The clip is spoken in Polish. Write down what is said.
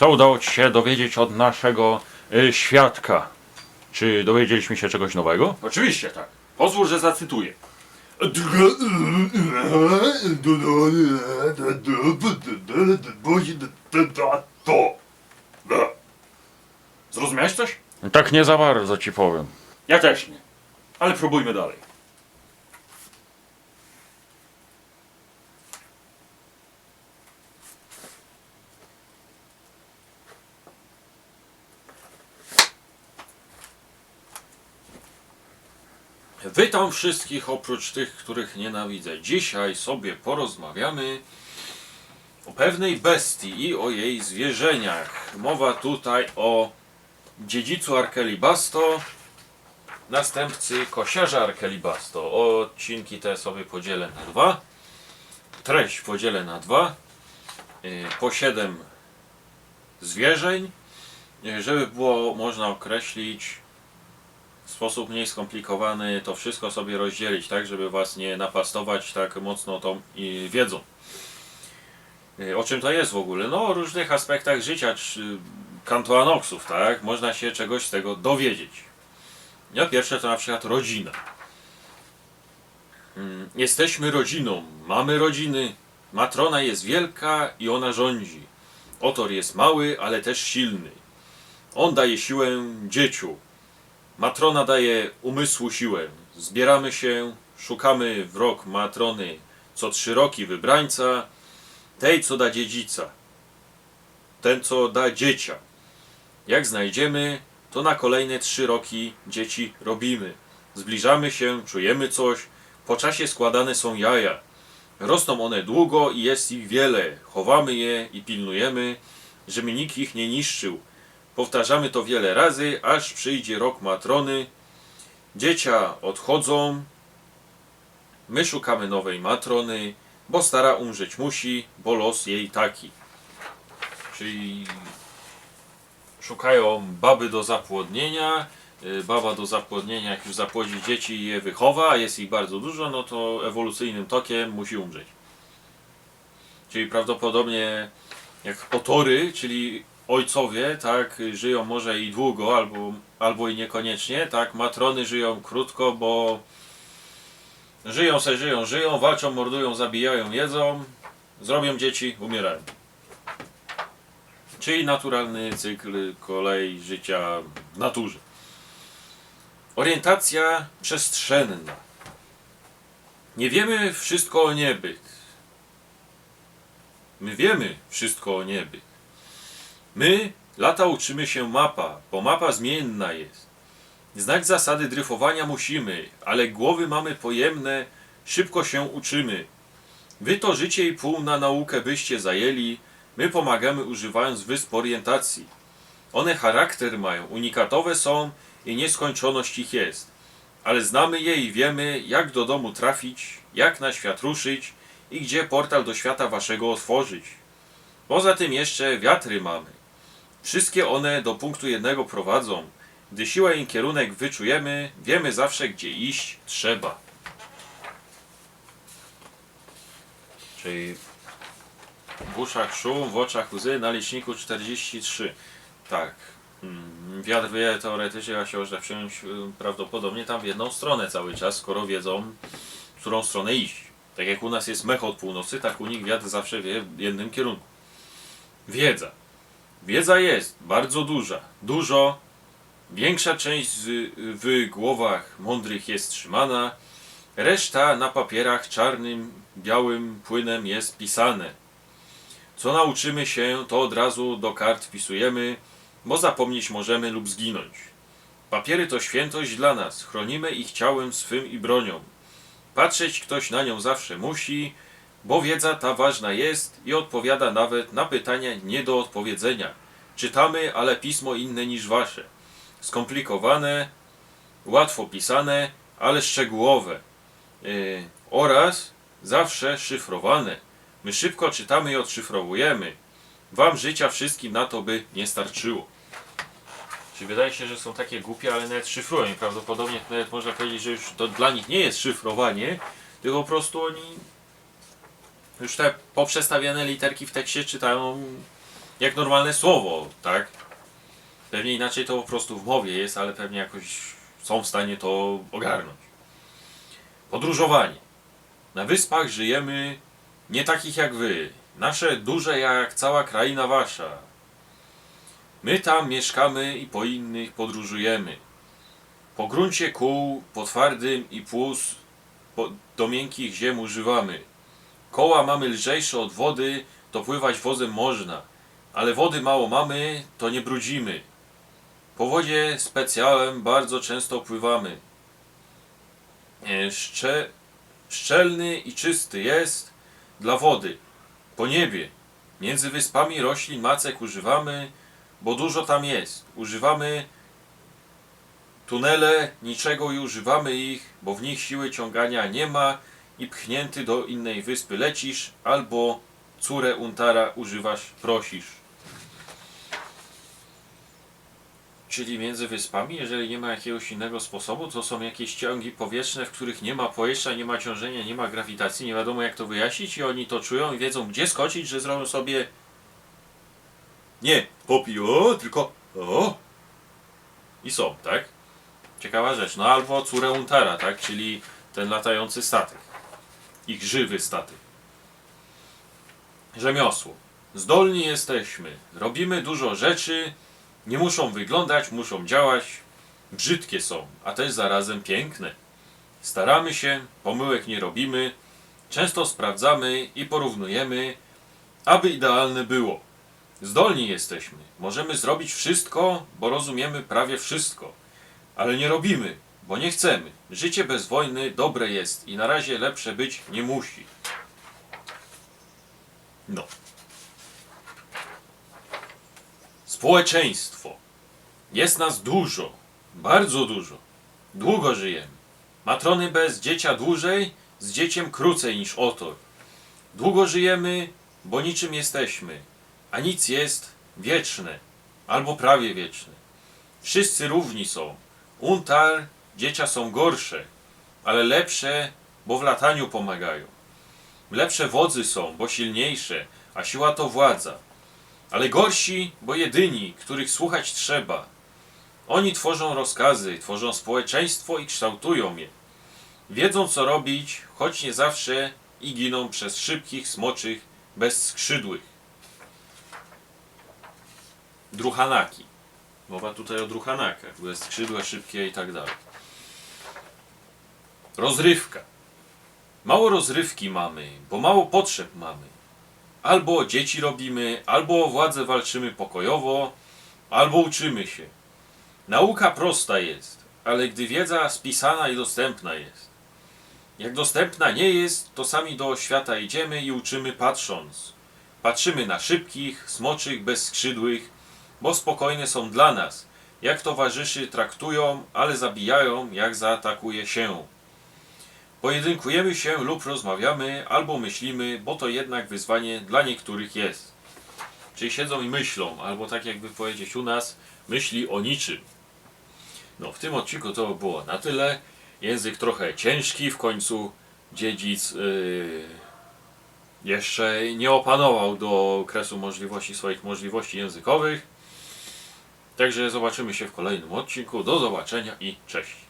Co udało Ci się dowiedzieć od naszego y, świadka? Czy dowiedzieliśmy się czegoś nowego? Oczywiście tak. Pozwól, że zacytuję. Zrozumiałeś coś? Tak nie za bardzo ci powiem. Ja też nie. Ale próbujmy dalej. Witam wszystkich oprócz tych, których nienawidzę. Dzisiaj sobie porozmawiamy o pewnej bestii i o jej zwierzeniach. Mowa tutaj o dziedzicu Arkelibasto, następcy kosiarza Arkelibasto. Odcinki te sobie podzielę na dwa. Treść podzielę na dwa. Yy, Po siedem zwierzeń, yy, żeby było można określić w sposób mniej skomplikowany to wszystko sobie rozdzielić, tak, żeby was nie napastować tak mocno tą y, wiedzą. Y, O czym to jest w ogóle? No, o różnych aspektach życia czy kantoanoksów, tak? Można się czegoś z tego dowiedzieć. Ja pierwsze to na przykład rodzina. Mm, Jesteśmy rodziną, mamy rodziny. Matrona jest wielka i ona rządzi. Otor jest mały, ale też silny. On daje siłę dzieciu. Matrona daje umysłu siłę. Zbieramy się, szukamy w rok matrony co trzy roki wybrańca, tej co da dziedzica, ten co da dziecia. Jak znajdziemy, to na kolejne trzy roki dzieci robimy. Zbliżamy się, czujemy coś, po czasie składane są jaja. Rosną one długo i jest ich wiele. Chowamy je i pilnujemy, żeby nikt ich nie niszczył. Powtarzamy to wiele razy, aż przyjdzie rok matrony. Dziecia odchodzą. My szukamy nowej matrony, bo stara umrzeć musi, bo los jej taki. Czyli szukają baby do zapłodnienia. Y, Baba do zapłodnienia, jak już zapłodzi dzieci i je wychowa, a jest ich bardzo dużo, no to ewolucyjnym tokiem musi umrzeć. Czyli prawdopodobnie jak otory, czyli ojcowie, tak, żyją może i długo, albo, albo i niekoniecznie, tak, matrony żyją krótko, bo żyją se, żyją, żyją, walczą, mordują, zabijają, jedzą, zrobią dzieci, umierają. Czyli naturalny cykl kolei życia w naturze. Orientacja przestrzenna. Nie wiemy wszystko o niebyt. My wiemy wszystko o niebyt. My lata uczymy się mapa, bo mapa zmienna jest. Znać zasady dryfowania musimy, ale głowy mamy pojemne, szybko się uczymy. Wy to życie i pół na naukę byście zajęli, my pomagamy używając wysp orientacji. One charakter mają, unikatowe są i nieskończoność ich jest. Ale znamy je i wiemy, jak do domu trafić, jak na świat ruszyć i gdzie portal do świata waszego otworzyć. Poza tym jeszcze wiatry mamy. Wszystkie one do punktu jednego prowadzą. Gdy siłę i kierunek wyczujemy, wiemy zawsze, gdzie iść trzeba. Czyli w uszach szum, w oczach łzy, na liczniku 43. Tak. Mm, Wiatr wie teoretycznie, a się można przyjąć y, prawdopodobnie tam w jedną stronę cały czas, skoro wiedzą, w którą stronę iść. Tak jak u nas jest mech od północy, tak u nich wiatr zawsze wie w jednym kierunku. Wiedza. Wiedza jest bardzo duża. Dużo. Większa część w głowach mądrych jest trzymana. Reszta na papierach czarnym, białym płynem jest pisane. Co nauczymy się, to od razu do kart wpisujemy, bo zapomnieć możemy lub zginąć. Papiery to świętość dla nas, chronimy ich ciałem swym i bronią. Patrzeć ktoś na nią zawsze musi, bo wiedza ta ważna jest i odpowiada nawet na pytania nie do odpowiedzenia. Czytamy, ale pismo inne niż wasze. Skomplikowane, łatwo pisane, ale szczegółowe. Yy, oraz zawsze szyfrowane. My szybko czytamy i odszyfrowujemy. Wam życia wszystkim na to by nie starczyło. Czyli wydaje się, że są takie głupie, ale nawet szyfrują prawdopodobnie nawet można powiedzieć, że już to dla nich nie jest szyfrowanie, tylko po prostu oni już te poprzestawiane literki w tekście czytają jak normalne słowo, tak? Pewnie inaczej to po prostu w mowie jest, ale pewnie jakoś są w stanie to ogarnąć. Podróżowanie. Na wyspach żyjemy nie takich jak wy. Nasze duże jak cała kraina wasza. My tam mieszkamy i po innych podróżujemy. Po gruncie kół, po twardym i płus, po, do miękkich ziem używamy. Koła mamy lżejsze od wody, to pływać wozem można, ale wody mało mamy, to nie brudzimy. Po wodzie specjalem bardzo często pływamy. Szcze, szczelny i czysty jest dla wody. Po niebie, między wyspami roślin macek używamy, bo dużo tam jest. Używamy tunele, niczego i używamy ich, bo w nich siły ciągania nie ma i pchnięty do innej wyspy lecisz, albo córę untara używasz, prosisz. Czyli między wyspami, jeżeli nie ma jakiegoś innego sposobu, to są jakieś ciągi powietrzne, w których nie ma powietrza, nie ma ciążenia, nie ma grawitacji, nie wiadomo jak to wyjaśnić i oni to czują i wiedzą gdzie skoczyć, że zrobią sobie nie popi o, tylko o i są, tak? Ciekawa rzecz. No albo córę Untara, tak? Czyli ten latający statek. Ich żywy statek. Rzemiosło. Zdolni jesteśmy. Robimy dużo rzeczy. Nie muszą wyglądać, muszą działać. Brzydkie są, a też zarazem piękne. Staramy się, pomyłek nie robimy. Często sprawdzamy i porównujemy, aby idealne było. Zdolni jesteśmy. Możemy zrobić wszystko, bo rozumiemy prawie wszystko. Ale nie robimy, bo nie chcemy. Życie bez wojny dobre jest i na razie lepsze być nie musi. No. Społeczeństwo. Jest nas dużo, bardzo dużo. Długo żyjemy. Matrony bez dziecia dłużej, z dzieciem krócej niż otor. Długo żyjemy, bo niczym jesteśmy, a nic jest wieczne, albo prawie wieczne. Wszyscy równi są. Untar, dziecia są gorsze, ale lepsze, bo w lataniu pomagają. Lepsze wodzy są, bo silniejsze, a siła to władza. Ale gorsi, bo jedyni, których słuchać trzeba. Oni tworzą rozkazy, tworzą społeczeństwo i kształtują je. Wiedzą co robić, choć nie zawsze i giną przez szybkich, smoczych, bezskrzydłych. Druchanaki. Mowa tutaj o druchanakach, bezskrzydłe, szybkie i tak dalej. Rozrywka. Mało rozrywki mamy, bo mało potrzeb mamy. Albo dzieci robimy, albo o władzę walczymy pokojowo, albo uczymy się. Nauka prosta jest, ale gdy wiedza spisana i dostępna jest. Jak dostępna nie jest, to sami do świata idziemy i uczymy patrząc. Patrzymy na szybkich, smoczych, bezskrzydłych, bo spokojne są dla nas. Jak towarzyszy traktują, ale zabijają, jak zaatakuje się. Pojedynkujemy się lub rozmawiamy, albo myślimy, bo to jednak wyzwanie dla niektórych jest. Czyli siedzą i myślą, albo tak jakby powiedzieć u nas, myśli o niczym. No, w tym odcinku to było na tyle. Język trochę ciężki, w końcu dziedzic yy, jeszcze nie opanował do kresu możliwości swoich możliwości językowych. Także zobaczymy się w kolejnym odcinku. Do zobaczenia i cześć.